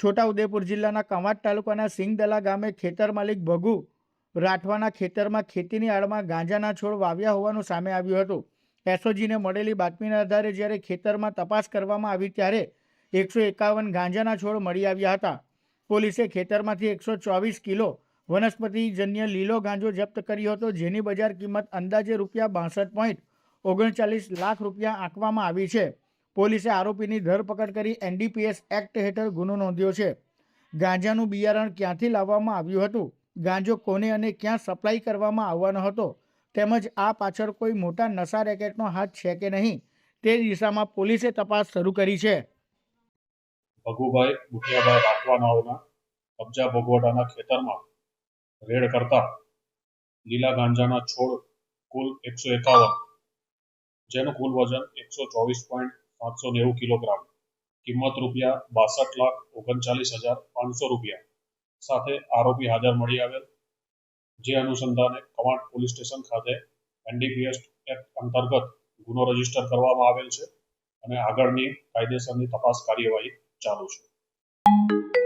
છોટાઉદેપુર જિલ્લાના કવાંટ તાલુકાના સિંગદલા ગામે ખેતર માલિક ભગુ રાઠવાના ખેતરમાં ખેતીની આડમાં ગાંજાના છોડ વાવ્યા હોવાનું સામે આવ્યું હતું. એસઓજીને મળેલી બાતમીના આધારે જ્યારે ખેતરમાં તપાસ કરવામાં આવી ત્યારે એકસો એકાવન ગાંજાના છોડ મળી આવ્યા હતા. પોલીસે ખેતરમાંથી એકસો ચોવીસ કિલો વનસ્પતિજન્ય લીલો ગાંજો જપ્ત કર્યો હતો, જેની બજાર કિંમત અંદાજે રૂપિયા બાસઠ પોઈન્ટ ઓગણચાલીસ લાખ રૂપિયા આંકવામાં આવી છે. પોલીસે આરોપીની ધરપકડ કરી એનડીપીએસ એક્ટ હેઠળ ગુનો નોંધ્યો છે. ગાંજાનું બિયારણ ક્યાંથી લાવવામાં આવ્યું હતું? ગાંજો કોને અને ક્યાં સપ્લાય કરવામાં આવવાનો હતો? તેમજ આ પાછળ કોઈ મોટા નશા રેકેટનો હાથ છે કે નહીં? તે દિશામાં પોલીસે તપાસ શરૂ કરી છે. ભગુભાઈ બુટિયાભાઈ રાઠવાનાઓના કબજા ભોગવટાના ખેતરમાં રેડ કરતા લીલા ગાંજાના છોડ કુલ એકસો એકાવન, જેનું કુલ વજન એકસો ચોવીસ પોઈન્ટ સાતસો નેવું કિલોગ્રામ. કિંમત રૂપિયા બાસઠ લાખ ઓગણચાલીસ હજાર પાંચસો રૂપિયા. સાથે આરોપી હાજર મળી આવેલ. જે અનુસંધાને કમાન્ડ પોલીસ સ્ટેશન ખાતે એનડીપીએસ એક્ટ અંતર્ગત ગુનો રજિસ્ટર કરવામાં આવેલ છે અને આગળની કાયદેસરની તપાસ કાર્યવાહી ચાલુ છે.